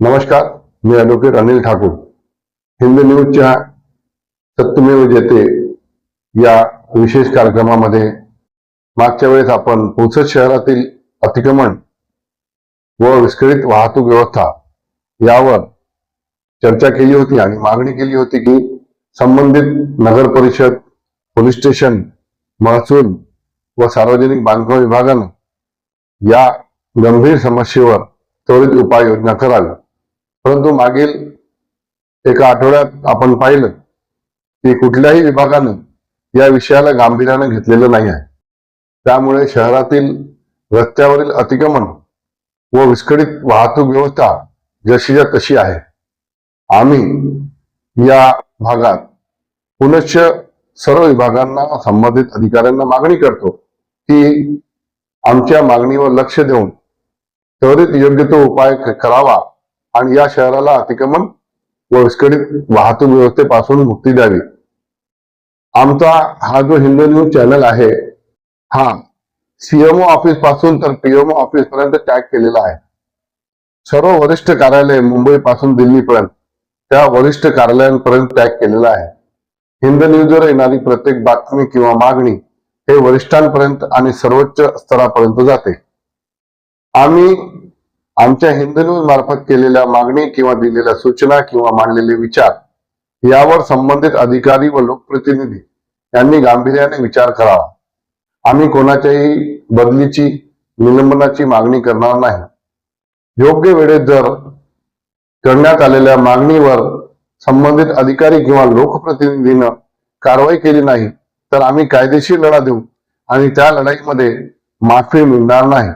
नमस्कार मी ॲडव्होकेट अनिल ठाकूर. हिंद न्यूजच्या सत्यमेव जेते या विशेष कार्यक्रमामध्ये मागच्या वेळेस आपण पुसद शहरातील अतिक्रमण व विस्कळीत वाहतूक व्यवस्था यावर चर्चा केली होती आणि मागणी केली होती की संबंधित नगर परिषद पोलीस स्टेशन महसूल व सार्वजनिक बांधकाम विभागानं या गंभीर समस्येवर त्वरित उपाययोजना करावी परंतु मागील एका आठवड्यात आपण पाहिलं की कुठल्याही विभागानं या विषयाला गांभीर्यानं घेतलेलं नाही आहे. त्यामुळे शहरातील रस्त्यावरील अतिक्रमण व विस्कळीत वाहतूक व्यवस्था जशीच्या तशी आहे. आम्ही या भागात पुनश्च सर्व विभागांना संबंधित अधिकाऱ्यांना मागणी करतो की आमच्या मागणीवर लक्ष देऊन त्वरित योग्य तो उपाय करावा. आणि या शहराला अतिक्रमण व वाहतूक व्यवस्थेपासून मुक्ती द्यावी. आमचा हा जो हिंदू न्यूज चॅनल आहे हा सीएमओ ऑफिसपासून तर पीएमओ ऑफिस पर्यंत टॅग केलेला आहे. सर्व वरिष्ठ कार्यालय मुंबई पासून दिल्लीपर्यंत त्या वरिष्ठ कार्यालयांपर्यंत टॅग केलेला आहे. हिंद न्यूजवर येणारी प्रत्येक बातमी किंवा मागणी हे वरिष्ठांपर्यंत आणि सर्वोच्च स्तरापर्यंत जाते. आम्ही आमच्या हिंद न्यूज मार्फत केलेल्या मागणी किंवा दिलेल्या सूचना किंवा मांडलेले विचार यावर संबंधित अधिकारी व लोकप्रतिनिधी यांनी गांभीर्याने विचार करावा. आम्ही कोणाच्याही बदलीची निलंबनाची मागणी करणार नाही. योग्य वेळेत जर करण्यात आलेल्या मागणीवर संबंधित अधिकारी किंवा लोकप्रतिनिधीनं कारवाई केली नाही तर आम्ही कायदेशीर लढा देऊ आणि त्या लढाईमध्ये माफी मिळणार नाही.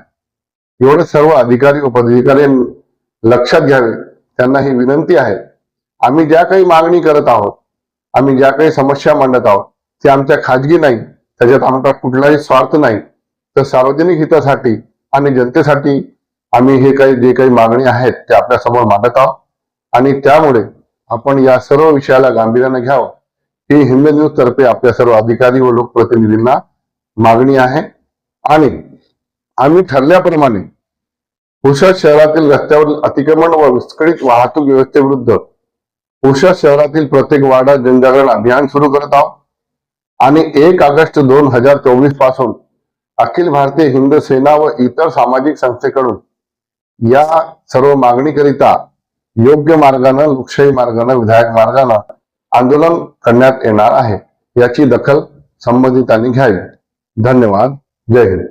एवढे सर्व अधिकारी व पदाधिकारी लक्षात घ्यावे. त्यांना ही विनंती आहे. आम्ही ज्या काही मागणी करत आहोत आम्ही ज्या काही समस्या मांडत आहोत ते आमच्या खाजगी नाही त्याच्यात आमचा कुठलाही स्वार्थ नाही. तर सार्वजनिक हितासाठी आणि जनतेसाठी आम्ही हे काही जे काही मागणी आहेत ते आपल्यासमोर मांडत आहोत. आणि त्यामुळे आपण या सर्व विषयाला गांभीर्याने घ्यावं. ही हिंद न्यूज तर्फे आपल्या सर्व अधिकारी व लोकप्रतिनिधींना मागणी आहे. आणि आम्ही ठरल्याप्रमाणे पुसद शहरातील रस्त्यावरील अतिक्रमण व विस्कळीत वाहतूक व्यवस्थेविरुद्ध पुसद शहरातील प्रत्येक वाडा जनजागरण अभियान सुरू करत आहोत. आणि एक ऑगस्ट दोन हजार चोवीसपासून अखिल भारतीय हिंद सेना व इतर सामाजिक संस्थेकडून या सर्व मागणीकरिता योग्य मार्गानं लोकशाही मार्गानं विधायक मार्गानं आंदोलन करण्यात येणार आहे. याची दखल संबंधितांनी घ्यावी. धन्यवाद. जय हिंद.